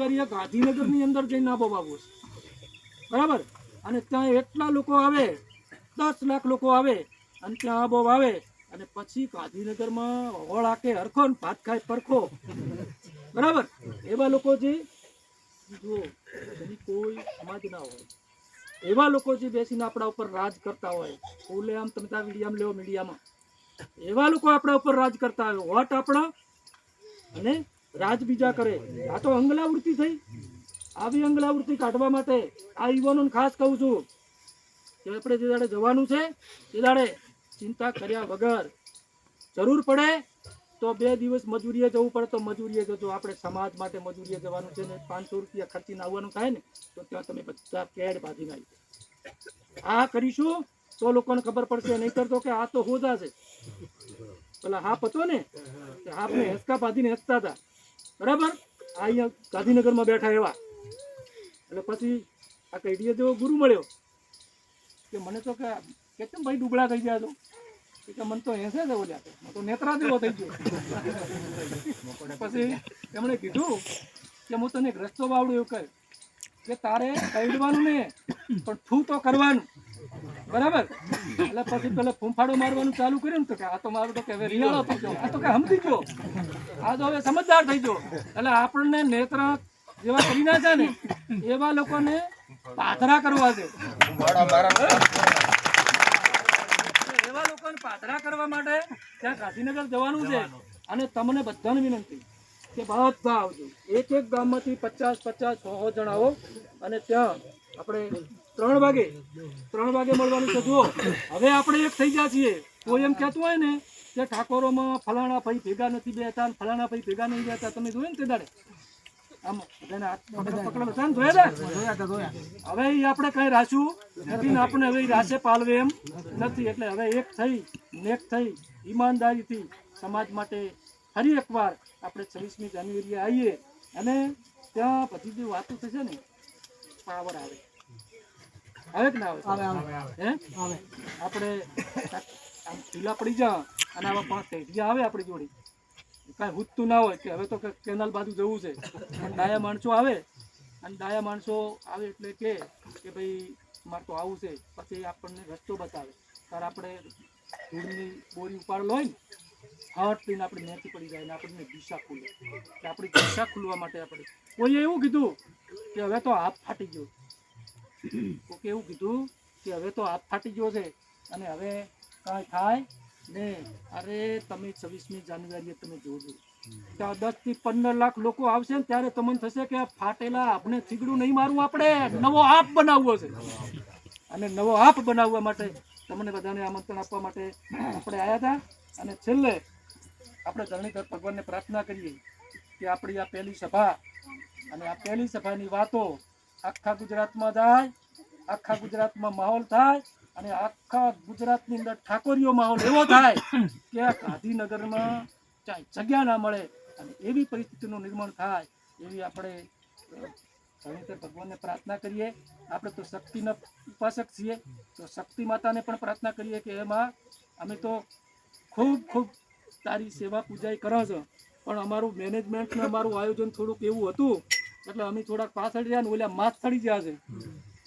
જાન્યુઆરીએ ગાંધીનગરની અંદર જઈને આબો બાબુ છે. બરાબર? અને ત્યાં એટલા લોકો આવે, દસ લાખ લોકો આવે, અને ત્યાં આબો આવે, અને પછી ગાંધીનગરમાં હોળાકે હરખો ને ભાત ખાય, પરખો. બરાબર? એવા લોકો જે જો કોઈ સમાજ ના હોય. એવા લોકો જે બેસીને આપણા ઉપર રાજ કરતા હોય. ફૂલે આમ, તમે ત્યાં મીડિયામાં લેવો મીડિયામાં. એવા લોકો આપણા ઉપર રાજ કરતા હોય. વોટ આપણા? અને રાજ બીજા કરે. આ તો અંગલાવૃત્તિ થઈ. આવી અંગલાવૃત્તિ કાઢવા માટે આ યુવાનોને ખાસ કહું છું કે આપણે જે દાડે જવાનું છે તે દાડે ચિંતા કર્યા વગર જરૂર પડે તો બે દિવસ મજૂરીએ જવું પડે તો મજૂરીએ જજો. આપણે સમાજ માટે મજૂરીએ જવાનું છે ને પાંચસો રૂપિયા ખર્ચીને આવવાનું થાય ને, તો ત્યાં તમે બધા કેડ બાંધીને આવી આ કરીશું તો લોકોને ખબર પડશે, નહીં કરતો કે આ તો હોદા છે. પેલા હાપ હતો ને હા હાપને હેસકા બાંધીને હેસતા હતા. બરાબર? આ અહીંયા ગાંધીનગરમાં બેઠા એવા. એટલે પછી આ કઈડીએ જેવો ગુરુ મળ્યો? કે મને તો કે કે કેમ ભાઈ ડુબળા થઈ ગયા છો? કે મને તો હેસે જ બોલ્યા કે મને તો નેત્રા જેવો થઈ ગયો. પછી એમણે કીધું કે હું તને એક રસ્તો બાવડું એવું કહે કે તારે કઈડવાનું ને પણ થૂ તો કરવાનું. બરાબર? એટલે પછી પેલા ફૂંફાડો મારવાનું ચાલુ કર્યું ને તો કે આ તો મારું તો કે હવે રિયાળો થઈ ગયો. આ તો કે સમજી ગયો. આ તો હવે સમજદાર થઈ ગયો. એટલે આપણને નેત્ર જેવા કરી નાખ્યા ને, એવા લોકોને પાથરા કરવા દે. એવા લોકોને પાથરા કરવા માટે ત્યાં ગાંધીનગર જવાનું છે. અને તમને બધાને વિનંતી કે બધા આવજો. એક એક ગામમાંથી પચાસ પચાસ સો જણાવો અને ત્યાં આપણે ત્રણ વાગે ત્રણ વાગે મળવાનું છે જુઓ. હવે આપણે એક થઈ ગયા છીએ. કોઈ એમ કહેતું હોય ને કે ઠાકોરોમાં ફલાણા ભાઈ ભેગા નથી બેતા ફલાણા ભાઈ ભેગા નહીં બેતા તમે જોયું ને તે દાડે? હવે આપણે કઈ રાશું નથી આપણે હવે રાશે પાલવે એમ નથી. એટલે હવે એક થઈ નેક થઈ ઈમાનદારીથી સમાજ માટે ફરી એકવાર આપણે છવ્વીસમી જાન્યુઆરીએ આવીએ અને ત્યાં બધી જે વાતો થશે ને પાવર આવે. આવે કે ના આવે? હે? આપણે ઢીલા પડી જા અને આવા પાંચ ટેઢિયા આવે આપણી જોડે. કાંઈ હુજતું ના હોય કે હવે તો કેનાલ બાજુ જવું છે. પણ ડાયા માણસો આવે. અને ડાયા માણસો આવે એટલે કે કે ભાઈ મારે તો આવું છે. પછી આપણને રસ્તો બતાવે. ત્યારે આપણે ધૂળની બોરી ઉપાડેલો હોય ને હટ થઈને આપણે નેચી પડી જાય ને આપણને દિશા ખુલે. કે આપણી દિશા ખુલવા માટે આપણે કોઈએ એવું કીધું કે હવે તો હાથ ફાટી ગયો. કોકે એવું કીધું કે હવે તો હાથ ફાટી ગયો છે અને હવે કાંઈ થાય ને અરે તમે છવ્વીસમી જાન્યુઆરીએ તમે જોજો. ત્યાં દસથી પંદર લાખ લોકો આવશે ને ત્યારે તમને થશે કે ફાટેલા આપણે થીગડું નહીં મારવું આપણે. નવો આપ બનાવવો છે. અને નવો આપ બનાવવા માટે તમને બધાને આમંત્રણ આપવા માટે આપણે આવ્યા હતા. અને છેલ્લે આપણે ધરણીધર ભગવાનને પ્રાર્થના કરીએ કે આપણી આ પહેલી સભા અને આ પહેલી સભાની વાતો આખા ગુજરાતમાં જાય, આખા ગુજરાતમાં માહોલ થાય અને આખા ગુજરાતની અંદર ઠાકોરીઓ માહોલ એવો થાય કે ગાંધીનગરમાં ચાહે જગ્યા ના મળે અને એવી પરિસ્થિતિનું નિર્માણ થાય એવી આપણે ભણીતર ભગવાનને પ્રાર્થના કરીએ. આપણે તો શક્તિના ઉપાસક છીએ. તો શક્તિ માતાને પણ પ્રાર્થના કરીએ કે એમાં અમે તો ખૂબ ખૂબ તારી સેવા પૂજાઈ કરો છો. પણ અમારું મેનેજમેન્ટનું, અમારું આયોજન થોડુંક એવું હતું એટલે અમે થોડાક પાછળ રહ્યા ને ઓલા માથ ચડી ગયા છે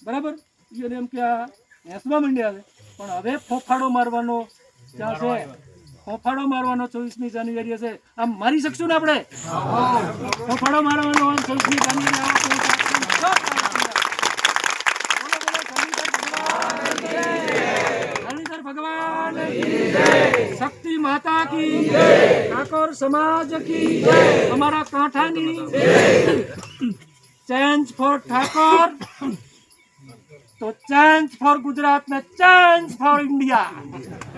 બરાબર? એને એમ કે આ હેસવા માંડ્યા છે. પણ હવે ફોફાડો મારવાનો ત્યાં છે ફોફાડો મારવાનો ચોવીસમી જાન્યુઆરી છે આમ મારી શકશું ને આપણે? ફોફાડો મારવાનો ચોવીસમી જાન્યુઆરી ભગવાન શક્તિ માતા કી ઠાકોર સમાજ કી અમારા કાંઠાની ચેન્જ ફોર ઠાકોર તો ચેન્જ ફોર ગુજરાત ને ચેન્જ ફોર ઇન્ડિયા